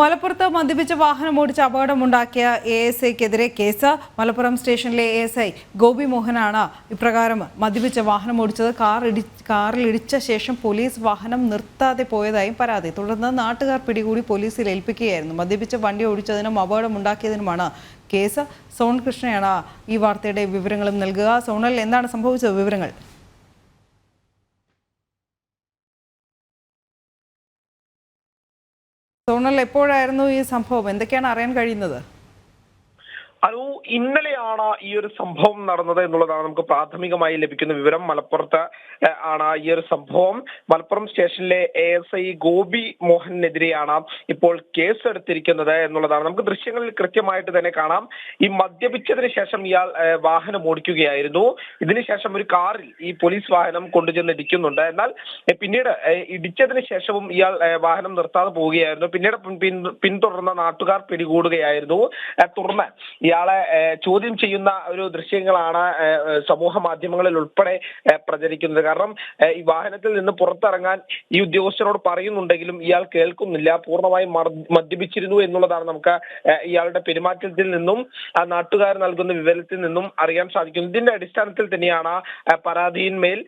മലപ്പുറത്ത് മദ്യപിച്ച് വാഹനം ഓടിച്ച് അപകടമുണ്ടാക്കിയ എ എസ് ഐക്കെതിരെ കേസ്. മലപ്പുറം സ്റ്റേഷനിലെ എ എസ് ഐ ഗോപി മോഹനാണ് ഇപ്രകാരം മദ്യപിച്ച് വാഹനം ഓടിച്ചത്. കാർ ഇടി കാറിൽ ഇടിച്ച ശേഷം പോലീസ് വാഹനം നിർത്താതെ പോയതായും പരാതി. തുടർന്ന് നാട്ടുകാർ പിടികൂടി പോലീസിൽ ഏൽപ്പിക്കുകയായിരുന്നു. മദ്യപിച്ച് വണ്ടി ഓടിച്ചതിനും അപകടമുണ്ടാക്കിയതിനുമാണ് കേസ്. സോൺ കൃഷ്ണയാണ് ഈ വാർത്തയുടെ വിവരങ്ങളും നൽകുക. സോണൽ എന്താണ് സംഭവിച്ചത് വിവരങ്ങൾ? സോണൽ എപ്പോഴായിരുന്നു ഈ സംഭവം? എന്തൊക്കെയാണ് അറിയാൻ കഴിയുന്നത്? അനു ഇന്നലെയാണ് ഈ ഒരു സംഭവം നടന്നത് എന്നുള്ളതാണ് നമുക്ക് പ്രാഥമികമായി ലഭിക്കുന്ന വിവരം. മലപ്പുറത്ത് ആണ് ഈ ഒരു സംഭവം. മലപ്പുറം സ്റ്റേഷനിലെ എ എസ് ഐ ഗോപി മോഹനെതിരെയാണ് ഇപ്പോൾ കേസ് എടുത്തിരിക്കുന്നത് എന്നുള്ളതാണ്. നമുക്ക് ദൃശ്യങ്ങളിൽ കൃത്യമായിട്ട് തന്നെ കാണാം. ഈ മദ്യപിച്ചതിന് ശേഷം ഇയാൾ വാഹനം ഓടിക്കുകയായിരുന്നു. ഇതിനുശേഷം ഒരു കാറിൽ ഈ പോലീസ് വാഹനം കൊണ്ടുചെന്ന് ഇടിക്കുന്നുണ്ട്. എന്നാൽ പിന്നീട് ഇടിച്ചതിന് ശേഷവും ഇയാൾ വാഹനം നിർത്താതെ പോവുകയായിരുന്നു. പിന്നീട് പിന്തുടർന്ന നാട്ടുകാർ പിടികൂടുകയായിരുന്നു. തുടർന്ന് ഇയാളെ ചോദ്യം ചെയ്യുന്ന ഒരു ദൃശ്യങ്ങളാണ് സമൂഹ മാധ്യമങ്ങളിൽ ഉൾപ്പെടെ പ്രചരിക്കുന്നത്. കാരണം ഈ വാഹനത്തിൽ നിന്ന് പുറത്തിറങ്ങാൻ ഈ ഉദ്യോഗസ്ഥനോട് പറയുന്നുണ്ടെങ്കിലും ഇയാൾ കേൾക്കുന്നില്ല പൂർണമായും മദ്യപിച്ചിരുന്നു എന്നുള്ളതാണ് നമുക്ക് ഇയാളുടെ പെരുമാറ്റത്തിൽ നിന്നും ആ നാട്ടുകാർ നൽകുന്ന വിവരത്തിൽ നിന്നും അറിയാൻ സാധിക്കുന്നു. ഇതിന്റെ അടിസ്ഥാനത്തിൽ തന്നെയാണ് പരാതിയിന്മേൽ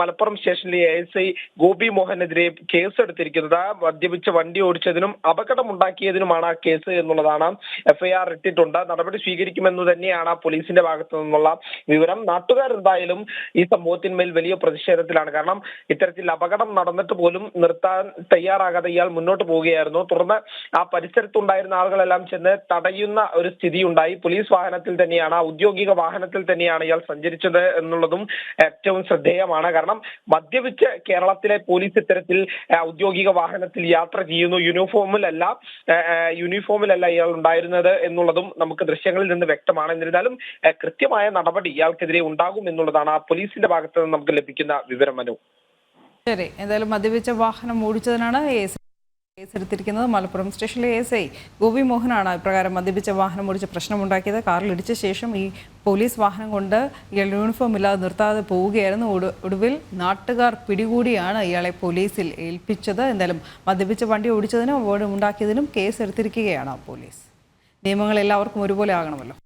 മലപ്പുറം സ്റ്റേഷനിലെ എ എസ് ഐ ഗോപി മോഹനെതിരെ കേസ് എടുത്തിരിക്കുന്നത് മദ്യപിച്ച് വണ്ടി ഓടിച്ചതിനും അപകടമുണ്ടാക്കിയതിനുമാണ് ആ കേസ് എന്നുള്ളതാണ് എഫ്ഐആർ ഇട്ടിട്ടുണ്ട്. നടപടി സ്വീകരിക്കുമെന്ന് തന്നെയാണ് പോലീസിന്റെ ഭാഗത്തു നിന്നുള്ള വിവരം. നാട്ടുകാർ എന്തായാലും ഈ സംഭവത്തിന്മേൽ വലിയ പ്രതിഷേധത്തിലാണ്. കാരണം ഇത്തരത്തിൽ അപകടം നടന്നിട്ട് പോലും നിർത്താൻ തയ്യാറാകാതെ ഇയാൾ മുന്നോട്ട് പോവുകയായിരുന്നു. തുടർന്ന് ആ പരിസരത്തുണ്ടായിരുന്ന ആളുകളെല്ലാം ചെന്ന് തടയുന്ന ഒരു സ്ഥിതി ഉണ്ടായി പോലീസ് വാഹനത്തിൽ തന്നെയാണ് ഔദ്യോഗിക വാഹനത്തിൽ തന്നെയാണ് ഇയാൾ സഞ്ചരിച്ചത് എന്നുള്ളതും ഏറ്റവും ശ്രദ്ധേയമാണ്. കാരണം മദ്യപിച്ച് കേരളത്തിലെ പോലീസ് ഇത്തരത്തിൽ ഔദ്യോഗിക വാഹനത്തിൽ യാത്ര ചെയ്യുന്നു. യൂണിഫോമിലല്ല യൂണിഫോമിലല്ല ഇയാൾ ഉണ്ടായിരുന്നത് എന്നുള്ളതും നമുക്ക് ദൃശ്യങ്ങളിൽ നിന്ന് വ്യക്തമാണ്. എന്നിരുന്നാലും കൃത്യമായ നടപടി ഇയാൾക്കെതിരെ ഉണ്ടാകും എന്നുള്ളതാണ് ആ പോലീസിന്റെ ഭാഗത്ത് നിന്ന് നമുക്ക് ലഭിക്കുന്ന വിവരം മനു. ശരി. എന്തായാലും മദ്യപിച്ച വാഹനം ഓടിച്ചതിനാണ് കേസെടുത്തിരിക്കുന്നത്. മലപ്പുറം സ്റ്റേഷനിലെ എസ് ഐ ഗോപി മോഹനാണ് ഇപ്രകാരം മദ്യപിച്ച വാഹനം ഓടിച്ച് പ്രശ്നമുണ്ടാക്കിയത്. കാറിൽ ഇടിച്ച ശേഷം ഈ പോലീസ് വാഹനം കൊണ്ട് ഇയാൾ യൂണിഫോം ഇല്ലാതെ നിർത്താതെ പോവുകയായിരുന്നു. ഒടു- ഒടുവിൽ നാട്ടുകാർ പിടികൂടിയാണ് ഇയാളെ പോലീസിൽ ഏൽപ്പിച്ചത്. എന്തായാലും മദ്യപിച്ച വണ്ടി ഓടിച്ചതിനും ഉണ്ടാക്കിയതിനും കേസെടുത്തിരിക്കുകയാണ് പോലീസ്. നിയമങ്ങൾ എല്ലാവർക്കും ഒരുപോലെ ആകണമല്ലോ.